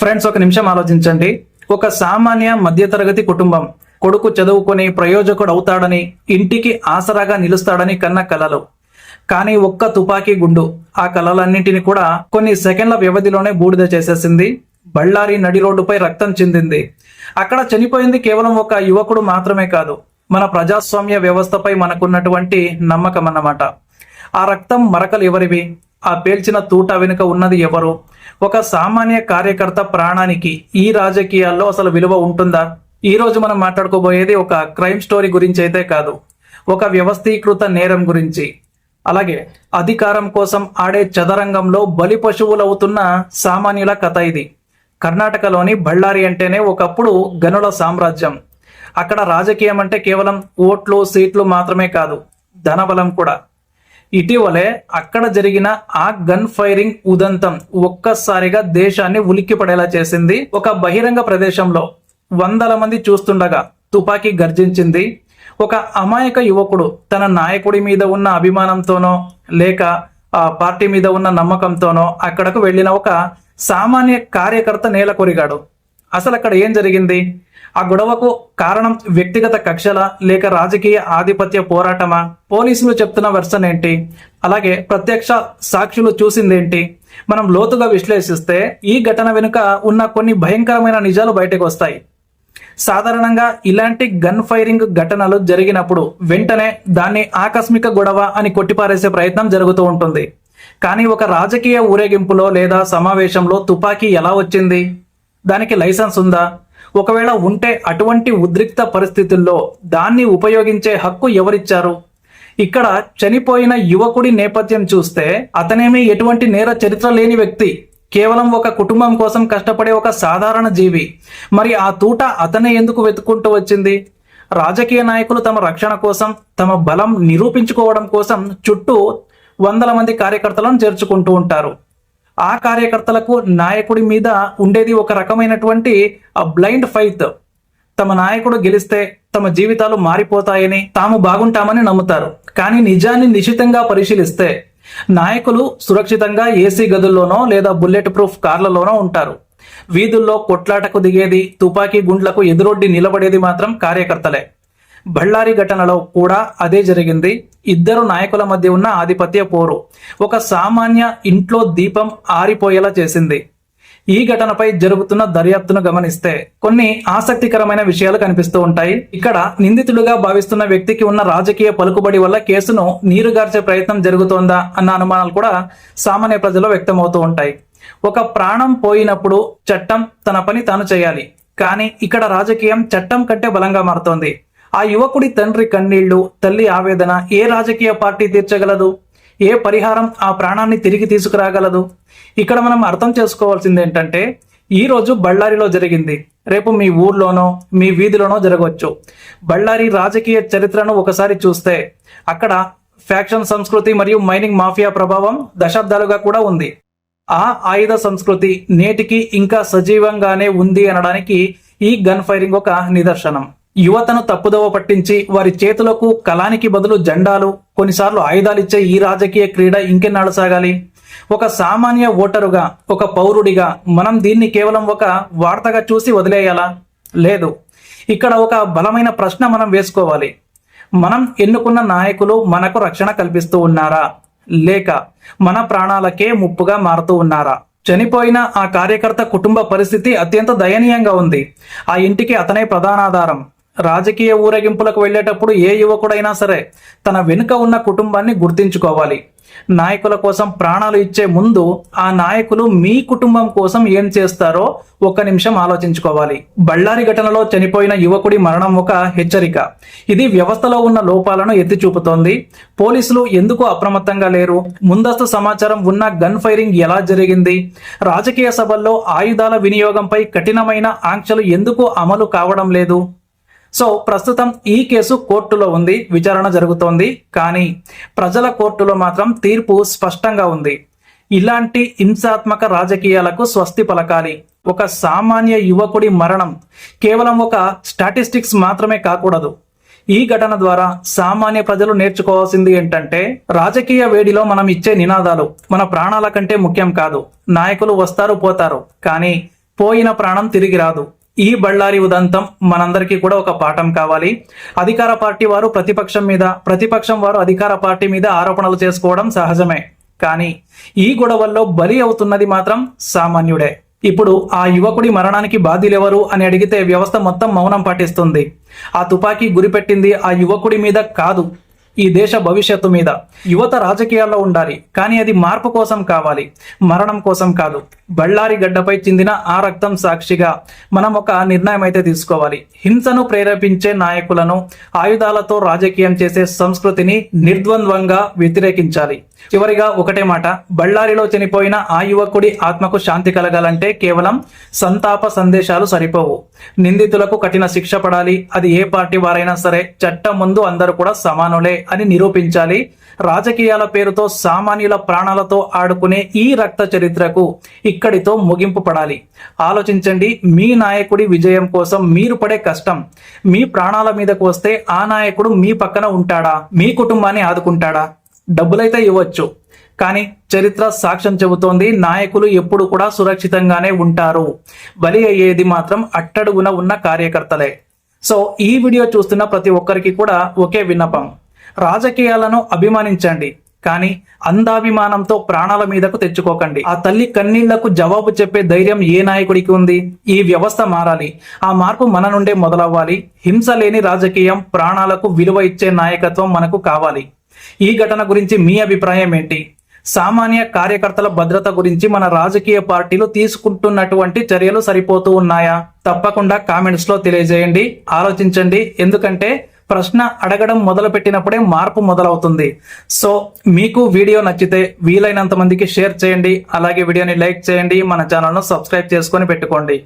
Friends ఒక నిమిషం ఆలోచించండి. ఒక సామాన్య మధ్యతరగతి కుటుంబం కొడుకు చదువుకొని ప్రయోజకుడు అవుతాడని ఇంటికి ఆసరాగా నిలుస్తాడని కన్న కలలు. కానీ ఒక్క తుపాకీ గుండు ఆ కలలన్నింటినీ కూడా కొన్ని సెకండ్ల వ్యవధిలోనే బూడిద చేసేసింది. బళ్ళారి నడి రోడ్డుపై రక్తం చెందింది. అక్కడ చనిపోయింది కేవలం ఒక యువకుడు మాత్రమే కాదు మన ప్రజాస్వామ్య వ్యవస్థపై మనకున్నటువంటి నమ్మకం అన్నమాట ఆ రక్తం మరకలు ఎవరివి? ఆ పేల్చిన తూట వెనుక ఉన్నది ఎవరు? ఒక సామాన్య కార్యకర్త ప్రాణానికి ఈ రాజకీయాల్లో అసలు విలువ ఉంటుందా? ఈ రోజు మనం మాట్లాడుకోబోయేది ఒక క్రైమ్ స్టోరీ గురించి అయితే కాదు ఒక వ్యవస్థీకృత నేరం గురించి. అలాగే అధికారం కోసం ఆడే చదరంగంలో బలి పశువులవుతున్న సామాన్యుల కథ ఇది. కర్ణాటకలోని బళ్ళారి అంటేనే ఒకప్పుడు గనుల సామ్రాజ్యం. అక్కడ రాజకీయం అంటే కేవలం ఓట్లు సీట్లు మాత్రమే కాదు ధనబలం కూడా. ఇటీవలే అక్కడ జరిగిన ఆ గన్ ఫైరింగ్ ఉదంతం ఒక్కసారిగా దేశాన్ని ఉలిక్కి పడేలా చేసింది. ఒక బహిరంగ ప్రదేశంలో వందల మంది చూస్తుండగా తుపాకీ గర్జించింది. ఒక అమాయక యువకుడు తన నాయకుడి మీద ఉన్న అభిమానంతోనో లేక ఆ పార్టీ మీద ఉన్న నమ్మకంతోనో అక్కడకు వెళ్ళిన ఒక సామాన్య కార్యకర్త నేల కొరిగాడు. అసలు అక్కడ ఏం జరిగింది? ఆ గొడవకు కారణం వ్యక్తిగత కక్షల లేక రాజకీయ ఆధిపత్య పోరాటమా? పోలీసులు చెప్తున్న వెర్షన్ ఏంటి అలాగే ప్రత్యక్ష సాక్షులు చూసిందేంటి? మనం లోతుగా విశ్లేషిస్తే ఈ ఘటన వెనుక ఉన్న కొన్ని భయంకరమైన నిజాలు బయటకు వస్తాయి సాధారణంగా ఇలాంటి గన్ ఫైరింగ్ ఘటనలు జరిగినప్పుడు వెంటనే దాన్ని ఆకస్మిక గొడవ అని కొట్టిపారేసే ప్రయత్నం జరుగుతూ ఉంటుంది. కానీ ఒక రాజకీయ ఊరేగింపులో లేదా సమావేశంలో తుపాకీ ఎలా వచ్చింది? దానికి లైసెన్స్ ఉందా? ఒకవేళ ఉంటే అటువంటి ఉద్రిక్త పరిస్థితుల్లో దాన్ని ఉపయోగించే హక్కు ఎవరిచ్చారు? ఇక్కడ చనిపోయిన యువకుడి నేపథ్యం చూస్తే అతనేమీ ఎటువంటి నేర చరిత్ర లేని వ్యక్తి కేవలం ఒక కుటుంబం కోసం కష్టపడే ఒక సాధారణ జీవి. మరి ఆ తూట అతనే ఎందుకు వెతుక్కుంటూ వచ్చింది? రాజకీయ నాయకులు తమ రక్షణ కోసం తమ బలం నిరూపించుకోవడం కోసం చుట్టూ వందల మంది కార్యకర్తలను చేర్చుకుంటూ ఉంటారు. ఆ కార్యకర్తలకు నాయకుడి మీద ఉండేది ఒక రకమైనటువంటి బ్లైండ్ ఫైత్ తమ నాయకుడు గెలిస్తే తమ జీవితాలు మారిపోతాయని తాము బాగుంటామని నమ్ముతారు. కానీ నిజాన్ని నిశితంగా పరిశీలిస్తే నాయకులు సురక్షితంగా ఏసీ గదుల్లోనో లేదా బుల్లెట్ ప్రూఫ్ కార్లలోనో ఉంటారు. వీధుల్లో కొట్లాటకు దిగేది తుపాకీ గుండ్లకు ఎదురొడ్డి నిలబడేది మాత్రం కార్యకర్తలే. బళ్ళారి ఘటనలో కూడా అదే జరిగింది. ఇద్దరు నాయకుల మధ్య ఉన్న ఆధిపత్య పోరు. ఒక సామాన్య ఇంట్లో దీపం ఆరిపోయేలా చేసింది. ఈ ఘటనపై జరుగుతున్న దర్యాప్తును గమనిస్తే కొన్ని ఆసక్తికరమైన విషయాలు కనిపిస్తూ ఉంటాయి. ఇక్కడ నిందితుడుగా భావిస్తున్న వ్యక్తికి ఉన్న రాజకీయ పలుకుబడి వల్ల కేసును నీరుగార్చే ప్రయత్నం జరుగుతోందా అన్న అనుమానాలు కూడా సామాన్య ప్రజల్లో వ్యక్తమవుతూ ఉంటాయి. ఒక ప్రాణం పోయినప్పుడు చట్టం తన పని తాను చేయాలి. కానీ ఇక్కడ రాజకీయం చట్టం కంటే బలంగా మారుతోంది. ఆ యువకుడి తండ్రి కన్నీళ్ళు తల్లి ఆవేదన ఏ రాజకీయ పార్టీ తీర్చగలదు? ఏ పరిహారం ఆ ప్రాణాన్ని తిరిగి తీసుకురాగలదు? ఇక్కడ మనం అర్థం చేసుకోవాల్సింది ఏంటంటే ఈరోజు బళ్ళారిలో జరిగింది. రేపు మీ ఊర్లోనో మీ వీధిలోనో జరగవచ్చు. బళ్ళారి రాజకీయ చరిత్రను ఒకసారి చూస్తే అక్కడ ఫ్యాక్షన్ సంస్కృతి మరియు మైనింగ్ మాఫియా ప్రభావం దశాబ్దాలుగా కూడా ఉంది. ఆ ఆయుధ సంస్కృతి నేటికి ఇంకా సజీవంగానే ఉంది అనడానికి ఈ గన్ ఫైరింగ్ ఒక నిదర్శనం. యువతను తప్పుదోవ పట్టించి వారి చేతులకు కలానికి బదులు జెండాలు కొన్నిసార్లు ఆయుధాలు ఇచ్చే ఈ రాజకీయ క్రీడ ఇంకెన్నాళ్ళు సాగాలి? ఒక సామాన్య ఓటరుగా ఒక పౌరుడిగా మనం దీన్ని కేవలం ఒక వార్తగా చూసి వదిలేయాలా? లేదు. ఇక్కడ ఒక బలమైన ప్రశ్న మనం వేసుకోవాలి. మనం ఎన్నుకున్న నాయకులు మనకు రక్షణ కల్పిస్తూ ఉన్నారా? లేక మన ప్రాణాలకే ముప్పుగా మారుతూ ఉన్నారా? చనిపోయిన ఆ కార్యకర్త కుటుంబ పరిస్థితి అత్యంత దయనీయంగా ఉంది. ఆ ఇంటికి అతనే ప్రధానాధారం. రాజకీయ ఊరేగింపులకు వెళ్ళేటప్పుడు ఏ యువకుడైనా సరే తన వెనుక ఉన్న కుటుంబాన్ని గుర్తించుకోవాలి. నాయకుల కోసం ప్రాణాలు ఇచ్చే ముందు ఆ నాయకులు మీ కుటుంబం కోసం ఏం చేస్తారో ఒక్క నిమిషం ఆలోచించుకోవాలి. బళ్ళారి ఘటనలో చనిపోయిన యువకుడి మరణం ఒక హెచ్చరిక. ఇది వ్యవస్థలో ఉన్న లోపాలను ఎత్తి చూపుతోంది పోలీసులు ఎందుకు అప్రమత్తంగా లేరు? ముందస్తు సమాచారం ఉన్న గన్ ఫైరింగ్ ఎలా జరిగింది? రాజకీయ సభల్లో ఆయుధాల వినియోగంపై కఠినమైన ఆంక్షలు ఎందుకు అమలు కావడం లేదు? సో ప్రస్తుతం ఈ కేసు కోర్టులో ఉంది విచారణ జరుగుతోంది. కానీ ప్రజల కోర్టులో మాత్రం తీర్పు స్పష్టంగా ఉంది. ఇలాంటి హింసాత్మక రాజకీయాలకు స్వస్తి పలకాలి. ఒక సామాన్య యువకుడి మరణం కేవలం ఒక స్టాటిస్టిక్స్ మాత్రమే కాకూడదు. ఈ ఘటన ద్వారా సామాన్య ప్రజలు నేర్చుకోవాల్సింది ఏంటంటే రాజకీయ వేడిలో మనం ఇచ్చే నినాదాలు మన ప్రాణాల కంటే ముఖ్యం కాదు. నాయకులు వస్తారు పోతారు. కానీ పోయిన ప్రాణం తిరిగి రాదు. ఈ బళ్ళారి ఉదంతం మనందరికీ కూడా ఒక పాఠం కావాలి. అధికార పార్టీ వారు ప్రతిపక్షం మీద ప్రతిపక్షం వారు అధికార పార్టీ మీద ఆరోపణలు చేసుకోవడం సహజమే. కానీ ఈ గొడవల్లో బలి అవుతున్నది మాత్రం సామాన్యుడే. ఇప్పుడు ఆ యువకుడి మరణానికి బాధ్యులెవరు అని అడిగితే వ్యవస్థ మొత్తం మౌనం పాటిస్తుంది. ఆ తుపాకీ గురిపెట్టింది ఆ యువకుడి మీద కాదు. ఈ దేశ భవిష్యత్తు మీద. యువత రాజకీయాల్లో ఉండాలి కానీ అది మార్పు కోసం కావాలి మరణం కోసం కాదు. బళ్ళారి గడ్డపై చెందిన ఆ రక్తం సాక్షిగా మనం ఒక నిర్ణయం అయితే తీసుకోవాలి. హింసను ప్రేరేపించే నాయకులను ఆయుధాలతో రాజకీయం చేసే సంస్కృతిని నిర్ద్వంద్వంగా వ్యతిరేకించాలి. చివరిగా ఒకటే మాట. బళ్ళారిలో చనిపోయిన ఆ యువకుడి ఆత్మకు శాంతి కలగాలంటే కేవలం సంతాప సందేశాలు సరిపోవు. నిందితులకు కఠిన శిక్ష పడాలి. అది ఏ పార్టీ వారైనా సరే చట్టం ముందు అందరూ కూడా సమానులే అని నిరూపించాలి. రాజకీయాల పేరుతో సామాన్యుల ప్రాణాలతో ఆడుకునే ఈ రక్త చరిత్రకు ఇక్కడితో ముగింపు పడాలి. ఆలోచించండి మీ నాయకుడి విజయం కోసం మీరు పడే కష్టం. మీ ప్రాణాల మీదకు వస్తే ఆ నాయకుడు మీ పక్కన ఉంటాడా? మీ కుటుంబాన్ని ఆదుకుంటాడా? డబ్బులైతే ఇవ్వచ్చు. కానీ చరిత్ర సాక్ష్యం చెబుతోంది నాయకులు ఎప్పుడు కూడా సురక్షితంగానే ఉంటారు. బలి అయ్యేది మాత్రం అట్టడుగున ఉన్న కార్యకర్తలే. సో ఈ వీడియో చూస్తున్న ప్రతి ఒక్కరికి కూడా ఒకే విన్నపం. రాజకీయాలను అభిమానించండి కానీ అందాభిమానంతో ప్రాణాల మీదకు తెచ్చుకోకండి. ఆ తల్లి కన్నీళ్ళకు జవాబు చెప్పే ధైర్యం ఏ నాయకుడికి ఉంది? ఈ వ్యవస్థ మారాలి. ఆ మార్పు మన నుండే మొదలవ్వాలి. హింస లేని రాజకీయం ప్రాణాలకు విలువ ఇచ్చే నాయకత్వం మనకు కావాలి. ఈ ఘటన గురించి మీ అభిప్రాయం ఏంటి? సామాన్య కార్యకర్తల భద్రత గురించి మన రాజకీయ పార్టీలు తీసుకుంటున్నటువంటి చర్యలు సరిపోతూ ఉన్నాయా? తప్పకుండా కామెంట్స్లో తెలియజేయండి ఆలోచించండి. ఎందుకంటే ప్రశ్న అడగడం మొదలు పెట్టినప్పుడే మార్పు మొదలవుతుంది. సో మీకు వీడియో నచ్చితే వీలైనంత మందికి షేర్ చేయండి. అలాగే వీడియోని లైక్ చేయండి. మన ఛానల్ను సబ్స్క్రైబ్ చేసుకొని పెట్టుకోండి.